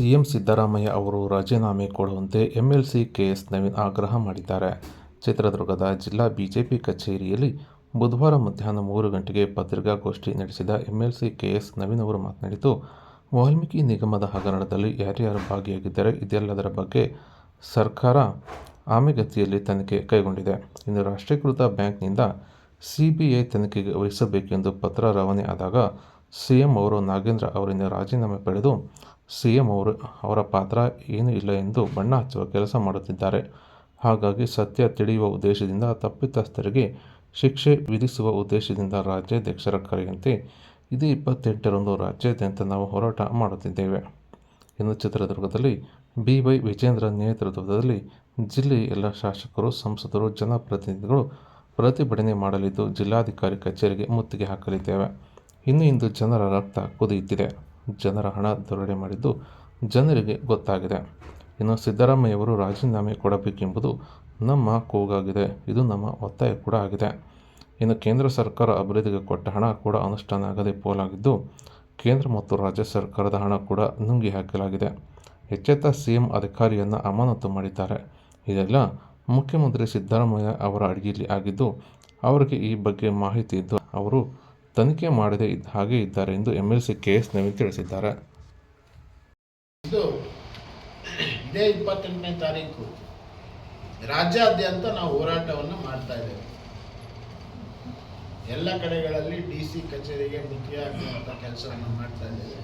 CM Siddaramaiah ಅವರು ರಾಜೀನಾಮೆ ಕೊಡುವಂತೆ ಎಂಎಲ್ಸಿ ಕೆಎಸ್ ನವೀನ್ ಆಗ್ರಹ ಮಾಡಿದ್ದಾರೆ. ಚಿತ್ರದುರ್ಗದ ಜಿಲ್ಲಾ ಬಿಜೆಪಿ ಕಚೇರಿಯಲ್ಲಿ ಬುಧವಾರ ಮಧ್ಯಾಹ್ನ ಮೂರು ಗಂಟೆಗೆ ಪತ್ರಿಕಾಗೋಷ್ಠಿ ನಡೆಸಿದ ಎಂಎಲ್ಸಿ ಕೆಎಸ್ ನವೀನ್ ಅವರು ಮಾತನಾಡಿದ್ದು, ವಾಲ್ಮೀಕಿ ನಿಗಮದ ಹಗರಣದಲ್ಲಿ ಯಾರ್ಯಾರು ಭಾಗಿಯಾಗಿದ್ದಾರೆ ಇದೆಲ್ಲದರ ಬಗ್ಗೆ ಸರ್ಕಾರ ಆಮೆಗತಿಯಲ್ಲಿ ತನಿಖೆ ಕೈಗೊಂಡಿದೆ. ಇನ್ನು ರಾಷ್ಟ್ರೀಕೃತ ಬ್ಯಾಂಕ್ನಿಂದ ಸಿಬಿಐ ತನಿಖೆಗೆ ವಹಿಸಬೇಕೆಂದು ಪತ್ರ ರವಾನೆ ಆದಾಗ ಸಿಎಂ ಅವರು ನಾಗೇಂದ್ರ ಅವರಿಂದ ರಾಜೀನಾಮೆ ಪಡೆದು ಸಿಎಂ ಅವರು ಅವರ ಪಾತ್ರ ಏನೂ ಇಲ್ಲ ಎಂದು ಬಣ್ಣ ಹಚ್ಚುವ ಕೆಲಸ ಮಾಡುತ್ತಿದ್ದಾರೆ. ಹಾಗಾಗಿ ಸತ್ಯ ತಿಳಿಯುವ ಉದ್ದೇಶದಿಂದ ತಪ್ಪಿತಸ್ಥರಿಗೆ ಶಿಕ್ಷೆ ವಿಧಿಸುವ ಉದ್ದೇಶದಿಂದ ರಾಜ್ಯಾಧ್ಯಕ್ಷರ ಕರೆಯಂತೆ ಇದೇ ಇಪ್ಪತ್ತೆಂಟರಂದು ರಾಜ್ಯಾದ್ಯಂತ ನಾವು ಹೋರಾಟ ಮಾಡುತ್ತಿದ್ದೇವೆ. ಇನ್ನು ಚಿತ್ರದುರ್ಗದಲ್ಲಿ ಬಿ. ವೈ. ವಿಜೇಂದ್ರ ನೇತೃತ್ವದಲ್ಲಿ ಜಿಲ್ಲೆಯ ಎಲ್ಲ ಶಾಸಕರು, ಸಂಸದರು, ಜನಪ್ರತಿನಿಧಿಗಳು ಪ್ರತಿಭಟನೆ ಮಾಡಲಿದ್ದು, ಜಿಲ್ಲಾಧಿಕಾರಿ ಕಚೇರಿಗೆ ಮುತ್ತಿಗೆ ಹಾಕಲಿದ್ದೇವೆ. ಇನ್ನು ಇಂದು ಜನರ ರಕ್ತ ಕುದಿಯುತ್ತಿದೆ. ಜನರ ಹಣ ದೊರಡೆ ಮಾಡಿದ್ದು ಜನರಿಗೆ ಗೊತ್ತಾಗಿದೆ. ಇನ್ನು ಸಿದ್ದರಾಮಯ್ಯವರು ರಾಜೀನಾಮೆ ಕೊಡಬೇಕೆಂಬುದು ನಮ್ಮ ಕೂಗಾಗಿದೆ. ಇದು ನಮ್ಮ ಒತ್ತಾಯ ಕೂಡ ಆಗಿದೆ. ಇನ್ನು ಕೇಂದ್ರ ಸರ್ಕಾರ ಅಭಿವೃದ್ಧಿಗೆ ಕೊಟ್ಟ ಹಣ ಕೂಡ ಅನುಷ್ಠಾನ ಆಗದೆ ಪೋಲಾಗಿದ್ದು, ಕೇಂದ್ರ ಮತ್ತು ರಾಜ್ಯ ಸರ್ಕಾರದ ಹಣ ಕೂಡ ನುಂಗಿ ಹಾಕಲಾಗಿದೆ. ಎಚ್ಚೆತ್ತ ಸಿ ಎಂ ಅಧಿಕಾರಿಯನ್ನು ಅಮಾನತು ಮಾಡಿದ್ದಾರೆ. ಇದೆಲ್ಲ ಮುಖ್ಯಮಂತ್ರಿ ಸಿದ್ದರಾಮಯ್ಯ ಅವರ ಅಡಿಯಲ್ಲಿ ಆಗಿದ್ದು, ಅವರಿಗೆ ಈ ಬಗ್ಗೆ ಮಾಹಿತಿ ಇದ್ದು ಅವರು ತನಿಖೆ ಮಾಡದೆ ಹಾಗೆ ಇದ್ದಾರೆ ಎಂದು ಎಂಎಲ್ಸಿ ಕೆಎಸ್ ನವೀನ್ ತಿಳಿಸಿದ್ದಾರೆ. ಇದು ಇದೇ ಇಪ್ಪತ್ತೆಂಟನೇ ತಾರೀಕು. ರಾಜ್ಯಾದ್ಯಂತ ನಾವು ಹೋರಾಟವನ್ನು ಮಾಡ್ತಾ ಇದ್ದೇವೆ. ಎಲ್ಲ ಕಡೆಗಳಲ್ಲಿ ಡಿ ಸಿ ಕಚೇರಿಗೆ ಮುಖ್ಯ ಹಾಕುವಂತ ಕೆಲಸವನ್ನು ಮಾಡ್ತಾ ಇದ್ದೇವೆ.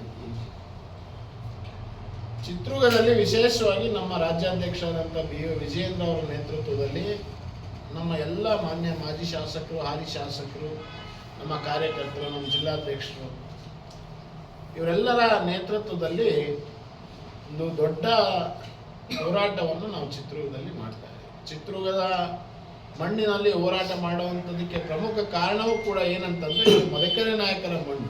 ಚಿತ್ರದುರ್ಗದಲ್ಲಿ ವಿಶೇಷವಾಗಿ ನಮ್ಮ ರಾಜ್ಯಾಧ್ಯಕ್ಷರಾದಂಥ ಬಿ ವಿಜಯೇಂದ್ರ ಅವರ ನೇತೃತ್ವದಲ್ಲಿ ನಮ್ಮ ಎಲ್ಲ ಮಾನ್ಯ ಮಾಜಿ ಶಾಸಕರು, ಹಾಲಿ ಶಾಸಕರು ನಮ್ಮ ಕಾರ್ಯಕರ್ತರು, ನಮ್ಮ ಜಿಲ್ಲಾಧ್ಯಕ್ಷರು, ಇವರೆಲ್ಲರ ನೇತೃತ್ವದಲ್ಲಿ ಒಂದು ದೊಡ್ಡ ಹೋರಾಟವನ್ನು ನಾವು ಚಿತ್ರದುರ್ಗದಲ್ಲಿ ಮಾಡ್ತಾ ಇದ್ದೀವಿ. ಚಿತ್ರದುರ್ಗದ ಮಣ್ಣಿನಲ್ಲಿ ಹೋರಾಟ ಮಾಡುವಂಥದಕ್ಕೆ ಪ್ರಮುಖ ಕಾರಣವೂ ಕೂಡ ಏನಂತಂದ್ರೆ ಮದಕರಿ ನಾಯಕರ ಮಣ್ಣು.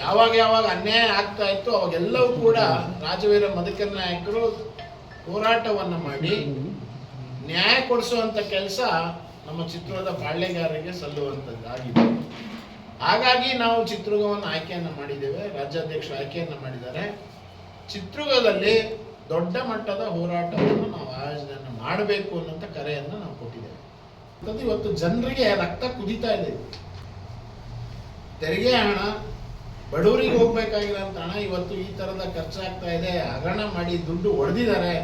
ಯಾವಾಗ ಯಾವಾಗ ಅನ್ಯಾಯ ಆಗ್ತಾ ಇತ್ತು ಅವಾಗೆಲ್ಲವೂ ಕೂಡ ರಾಜವೀರ ಮದಕರಿ ನಾಯಕರು ಹೋರಾಟವನ್ನು ಮಾಡಿ ನ್ಯಾಯ ಕೊಡಿಸುವಂತ ಕೆಲಸ ನಮ್ಮ ಚಿತ್ರದ ಬಾಳ್ಯಗಾರರಿಗೆ ಸಲ್ಲುವಂಥದ್ದಾಗಿದೆ ಹಾಗಾಗಿ ನಾವು ಚಿತ್ರದುರ್ಗವನ್ನು ಆಯ್ಕೆಯನ್ನು ಮಾಡಿದ್ದೇವೆ, ರಾಜ್ಯಾಧ್ಯಕ್ಷರು ಆಯ್ಕೆಯನ್ನು ಮಾಡಿದ್ದಾರೆ. ಚಿತ್ರದುರ್ಗದಲ್ಲಿ ದೊಡ್ಡ ಮಟ್ಟದ ಹೋರಾಟವನ್ನು ನಾವು ಆಯೋಜನೆಯನ್ನು ಮಾಡಬೇಕು ಅನ್ನೋಂಥ ಕರೆಯನ್ನು ನಾವು ಕೊಟ್ಟಿದ್ದೇವೆ. ಇವತ್ತು ಜನರಿಗೆ ರಕ್ತ ಕುದೀತಾ ಇದೆ. ತೆರಿಗೆ ಹಣ, ಬಡವರಿಗೆ ಹೋಗ್ಬೇಕಾಗಿರೋಂಥ ಹಣ, ಇವತ್ತು ಈ ಥರದ ಖರ್ಚಾಗ್ತಾ ಇದೆ, ಹಗರಣ ಮಾಡಿ ದುಡ್ಡು ಹೊಡೆದಿದ್ದಾರೆ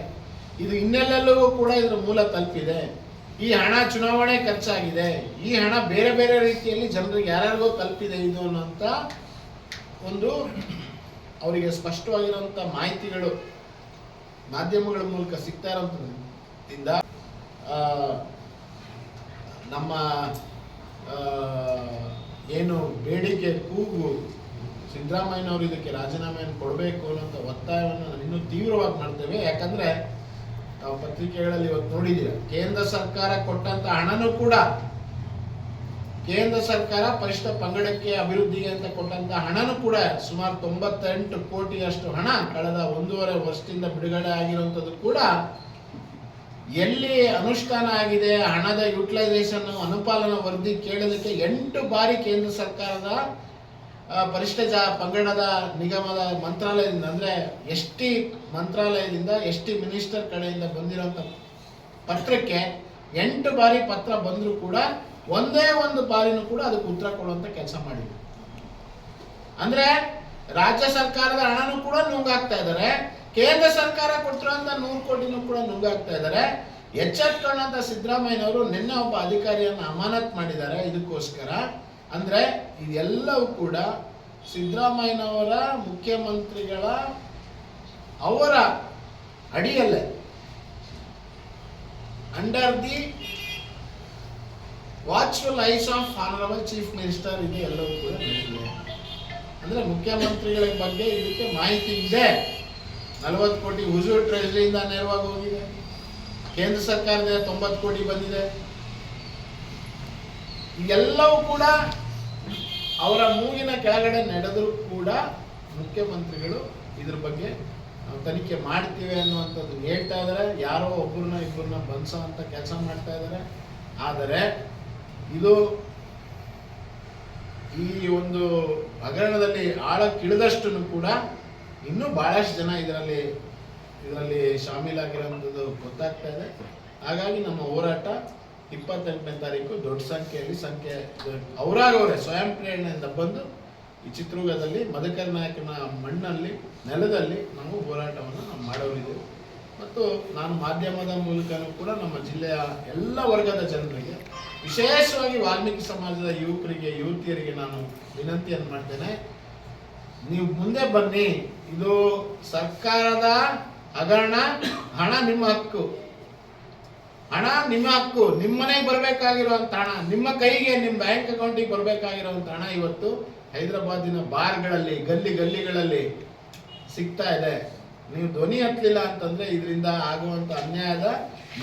ಇದು ಇನ್ನೆಲ್ಲೆಲ್ಲವೂ ಕೂಡ ಇದರ ಮೂಲ ತಲುಪಿದೆ. ಈ ಹಣ ಚುನಾವಣೆ ಖರ್ಚಾಗಿದೆ. ಈ ಹಣ ಬೇರೆ ಬೇರೆ ರೀತಿಯಲ್ಲಿ ಜನರಿಗೆ ಯಾರ್ಯಾರಿಗೋ ತಲುಪಿದೆ ಇದು ಅನ್ನೋಂಥ ಒಂದು ಅವರಿಗೆ ಸ್ಪಷ್ಟವಾಗಿರುವಂಥ ಮಾಹಿತಿಗಳು ಮಾಧ್ಯಮಗಳ ಮೂಲಕ ಸಿಗ್ತಾ ಇರೋದ್ರಿಂದ ನಮ್ಮ ಏನು ಬೇಡಿಕೆ ಕೂಗು, ಸಿದ್ದರಾಮಯ್ಯನವರು ಇದಕ್ಕೆ ರಾಜೀನಾಮೆಯನ್ನು ಕೊಡಬೇಕು ಅನ್ನೋಂಥ ಒತ್ತಾಯವನ್ನು ನಾನು ಇನ್ನೂ ತೀವ್ರವಾಗಿ ಮಾಡ್ತೇವೆ. ಯಾಕಂದ್ರೆ ನಾವು ಪತ್ರಿಕೆಗಳಲ್ಲಿ ಇವತ್ತು ನೋಡಿದ್ದೀರ? ಕೇಂದ್ರ ಸರ್ಕಾರ ಕೊಟ್ಟಂತ ಹಣನೂ ಕೂಡ ಕೇಂದ್ರ ಸರ್ಕಾರ ಪರಿಷ್ಠ ಪಂಗಡಕ್ಕೆ ಅಭಿವೃದ್ಧಿಗೆ ಅಂತ ಕೊಟ್ಟಂತ ಹಣನೂ ಕೂಡ ಸುಮಾರು ತೊಂಬತ್ತೆಂಟು ಕೋಟಿಯಷ್ಟು ಹಣ ಕಳೆದ ಒಂದೂವರೆ ವರ್ಷದಿಂದ ಬಿಡುಗಡೆ ಆಗಿರುವಂಥದ್ದು ಕೂಡ ಎಲ್ಲಿ ಅನುಷ್ಠಾನ ಆಗಿದೆ, ಹಣದ ಯುಟಿಲೈಸೇಷನ್ ಅನುಪಾಲನ ವರದಿ ಕೇಳೋದಕ್ಕೆ ಎಂಟು ಬಾರಿ ಕೇಂದ್ರ ಸರ್ಕಾರದ ಪರಿಷ್ಠ ಜಾ ಪಂಗಡದ ನಿಗಮದ ಮಂತ್ರಾಲಯದಿಂದ ಅಂದ್ರೆ ಎಸ್ ಟಿ ಮಂತ್ರಾಲಯದಿಂದ ಎಸ್ ಟಿ ಮಿನಿಸ್ಟರ್ ಕಡೆಯಿಂದ ಬಂದಿರೋಂಥ ಪತ್ರಕ್ಕೆ ಎಂಟು ಬಾರಿ ಪತ್ರ ಬಂದರೂ ಕೂಡ ಒಂದೇ ಒಂದು ಬಾರಿನೂ ಕೂಡ ಅದಕ್ಕೆ ಉತ್ತರ ಕೊಡುವಂತ ಕೆಲಸ ಮಾಡಿದ್ರು. ಅಂದ್ರೆ ರಾಜ್ಯ ಸರ್ಕಾರದ ಹಣನೂ ಕೂಡ ನುಂಗಾಗ್ತಾ ಇದ್ದಾರೆ. ಕೇಂದ್ರ ಸರ್ಕಾರ ಕೊಟ್ಟಿರುವಂತ ನೂರು ಕೋಟಿನೂ ಕೂಡ ನುಂಗಾಗ್ತಾ ಇದ್ದಾರೆ. ಎಚ್ಚೆತ್ಕೊಂಡಂತ ಸಿದ್ದರಾಮಯ್ಯನವರು ನಿನ್ನೆ ಒಬ್ಬ ಅಧಿಕಾರಿಯನ್ನು ಅಮಾನತ್ ಮಾಡಿದ್ದಾರೆ. ಇದಕ್ಕೋಸ್ಕರ ಅಂದ್ರೆ ಇದೆಲ್ಲವೂ ಕೂಡ ಸಿದ್ದರಾಮಯ್ಯನವರ ಮುಖ್ಯಮಂತ್ರಿಗಳ ಅವರ ಅಡಿಯಲ್ಲೇ. Under the watchful eyes of honourable chief minister ಇದೆ ಎಲ್ಲವೂ ಕೂಡ ನಡೆದಿದೆ ಅಂದ್ರೆ ಮುಖ್ಯಮಂತ್ರಿಗಳ ಬಗ್ಗೆ ಇದಕ್ಕೆ ಮಾಹಿತಿ ಇದೆ. ನಲವತ್ತು ಕೋಟಿ ಹುಜೂರ್ ಟ್ರೆಜರಿಯಿಂದ ನೇರವಾಗಿ ಹೋಗಿದೆ. ಕೇಂದ್ರ ಸರ್ಕಾರದ ತೊಂಬತ್ತು ಕೋಟಿ ಬಂದಿದೆ. ಇದೆಲ್ಲವೂ ಕೂಡ ಅವರ ಮೂಗಿನ ಕೆಳಗಡೆ ನಡೆದರೂ ಕೂಡ ಮುಖ್ಯಮಂತ್ರಿಗಳು ಇದ್ರ ಬಗ್ಗೆ ತನಿಖೆ ಮಾಡ್ತೀವಿ ಅನ್ನುವಂಥದ್ದು ಹೇಳ್ತಾ ಇದ್ದಾರೆ ಯಾರೋ ಒಬ್ಬರನ್ನ ಇಬ್ಬರನ್ನ ಬಂಧಿಸೋ ಅಂತ ಕೆಲಸ ಮಾಡ್ತಾ ಇದ್ದಾರೆ ಆದರೆ ಇದು ಈ ಒಂದು ಹಗರಣದಲ್ಲಿ ಆಳಕ್ಕಿಳಿದಷ್ಟು ಕೂಡ ಇನ್ನೂ ಬಹಳಷ್ಟು ಜನ ಇದರಲ್ಲಿ ಇದರಲ್ಲಿ ಶಾಮೀಲಾಗಿರೋಂಥದ್ದು ಗೊತ್ತಾಗ್ತಾ ಇದೆ. ಹಾಗಾಗಿ ನಮ್ಮ ಹೋರಾಟ ಇಪ್ಪತ್ತೆಂಟನೇ ತಾರೀಕು ದೊಡ್ಡ ಸಂಖ್ಯೆಯಲ್ಲಿ ಸಂಖ್ಯೆ ಅವರಾಗವರೇ ಸ್ವಯಂ ಪ್ರೇರಣೆಯಿಂದ ಬಂದು ಈ ಚಿತ್ರದುರ್ಗದಲ್ಲಿ ಮಧುಕರ್ ನಾಯಕನ ಮಣ್ಣಲ್ಲಿ, ನೆಲದಲ್ಲಿ ನಾವು ಹೋರಾಟವನ್ನು ನಾವು ಮಾಡೋರಿದ್ದೇವೆ. ಮತ್ತು ನಾನು ಮಾಧ್ಯಮದ ಮೂಲಕನೂ ಕೂಡ ನಮ್ಮ ಜಿಲ್ಲೆಯ ಎಲ್ಲ ವರ್ಗದ ಜನರಿಗೆ, ವಿಶೇಷವಾಗಿ ವಾಲ್ಮೀಕಿ ಸಮಾಜದ ಯುವಕರಿಗೆ, ಯುವತಿಯರಿಗೆ ನಾನು ವಿನಂತಿಯನ್ನು ಮಾಡ್ತೇನೆ. ನೀವು ಮುಂದೆ ಬನ್ನಿ. ಇದು ಸರ್ಕಾರದ ಹಗರಣ, ಹಣ ನಿಮ್ಮ ಹಕ್ಕು. ಹಣ ನಿಮ್ಮ ಹಕ್ಕು, ನಿಮ್ಮ ಮನೆಗೆ ಬರಬೇಕಾಗಿರುವಂತ ಹಣ, ನಿಮ್ಮ ಕೈಗೆ, ನಿಮ್ಮ ಬ್ಯಾಂಕ್ ಅಕೌಂಟಿಗೆ ಬರಬೇಕಾಗಿರುವಂತ ಹಣ ಇವತ್ತು ಹೈದರಾಬಾದಿನ ಬಾರ್ಗಳಲ್ಲಿ ಗಲ್ಲಿ ಗಲ್ಲಿಗಳಲ್ಲಿ ಸಿಗ್ತಾ ಇದೆ. ನೀವು ಧ್ವನಿ ಹತ್ತಲಿಲ್ಲ ಅಂತಂದ್ರೆ ಇದರಿಂದ ಆಗುವಂತ ಅನ್ಯಾಯದ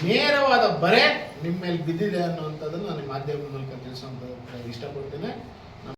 ನೇರವಾದ ಬರೆ ನಿಮ್ಮ ಮೇಲೆ ಬಿದ್ದಿದೆ ಅನ್ನುವಂಥದ್ದನ್ನು ನಾನು ಮಾಧ್ಯಮದ ಮೂಲಕ ತಿಳಿಸುವಂತ ಇಷ್ಟಪಡ್ತೇನೆ.